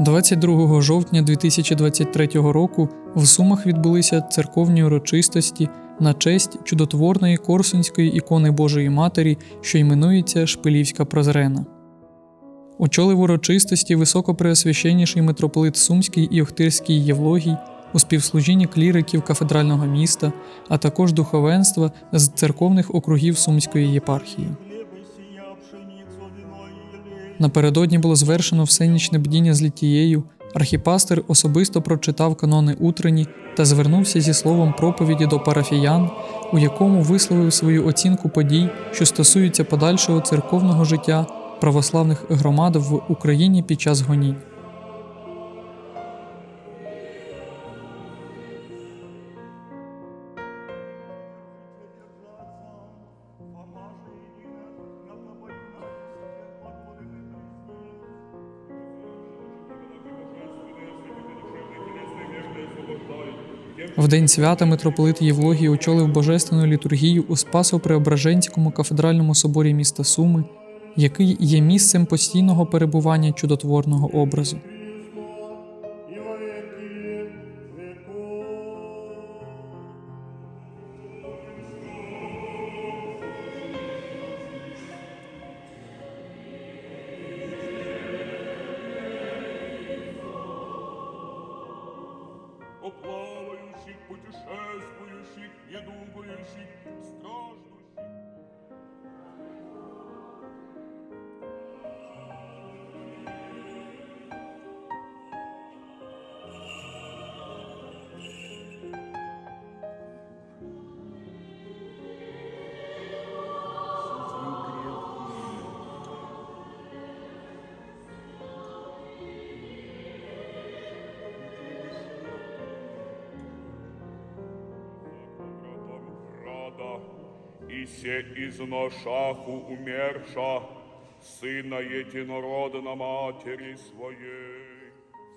22 жовтня 2023 року в Сумах відбулися церковні урочистості на честь чудотворної корсунської ікони Божої Матері, що іменується Шпилівська Прозрена. Очолив урочистості високопреосвященніший митрополит Сумський і Охтирський Євлогій у співслужінні кліриків кафедрального міста, а також духовенства з церковних округів Сумської єпархії. Напередодні було звершено всенічне бдіння з літією. Архіпастер особисто прочитав канони утрені та звернувся зі словом проповіді до парафіян, у якому висловив свою оцінку подій, що стосуються подальшого церковного життя православних громад в Україні під час гонінь. В день свята митрополит Євлогій очолив божественну літургію у Спасо-Преображенському кафедральному соборі міста Суми, який є місцем постійного перебування чудотворного образу. О плавающих, путешествующих, недугающих, страждущих. И се изношаху умерша, сына единородна матери своей.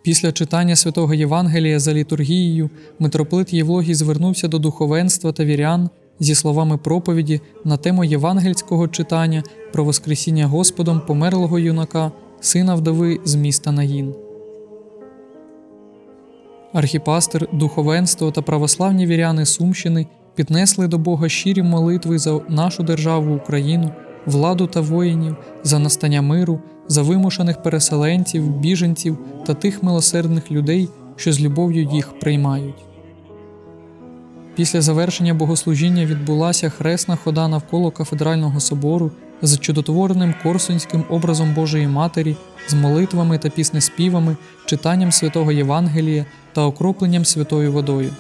Після читання святого Євангелія за літургією митрополит Євлогій звернувся до духовенства та вірян зі словами проповіді на тему євангельського читання про Воскресіння Господом померлого юнака, сина вдови з міста Наїн. Архіпастер, духовенство та православні віряни Сумщини піднесли до Бога щирі молитви за нашу державу Україну, владу та воїнів, за настання миру, за вимушених переселенців, біженців та тих милосердних людей, що з любов'ю їх приймають. Після завершення богослужіння відбулася хресна хода навколо кафедрального собору з чудотворним корсунським образом Божої Матері, з молитвами та піснеспівами, читанням святого Євангелія та окропленням святою водою.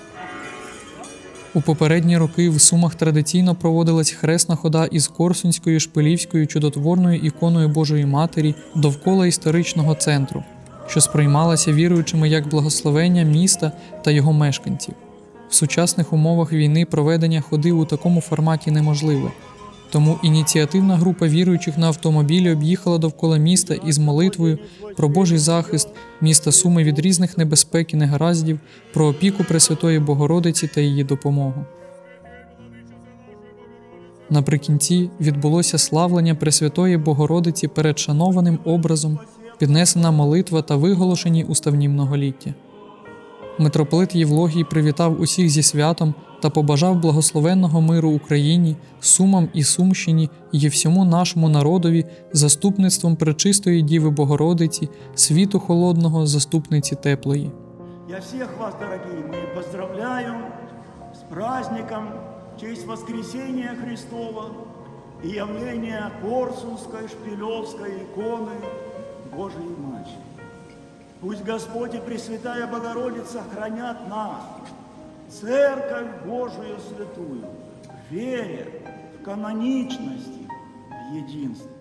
У попередні роки в Сумах традиційно проводилась хресна хода із Корсунською шпилівською чудотворною іконою Божої Матері довкола історичного центру, що сприймалася віруючими як благословення міста та його мешканців. В сучасних умовах війни проведення ходи у такому форматі неможливе. Тому ініціативна група віруючих на автомобілі об'їхала довкола міста із молитвою про Божий захист міста Суми від різних небезпек і негараздів, про опіку Пресвятої Богородиці та її допомогу. Наприкінці відбулося славлення Пресвятої Богородиці перед шанованим образом, піднесена молитва та виголошені уставні многоліття. Митрополит Євлогій привітав усіх зі святом та побажав благословенного миру Україні, Сумам і Сумщині і всьому нашому народові заступництвом Пречистої Діви Богородиці, світу холодного, заступниці теплої. Я всех вас, дорогие мои, поздравляю с праздником в честь воскресения Христова и явления Корсунской, Шпилевской иконы Божией Матери. Пусть Господь и Пресвятая Богородица хранят нас, Церковь Божию Святую, вере, в каноничности, в единстве.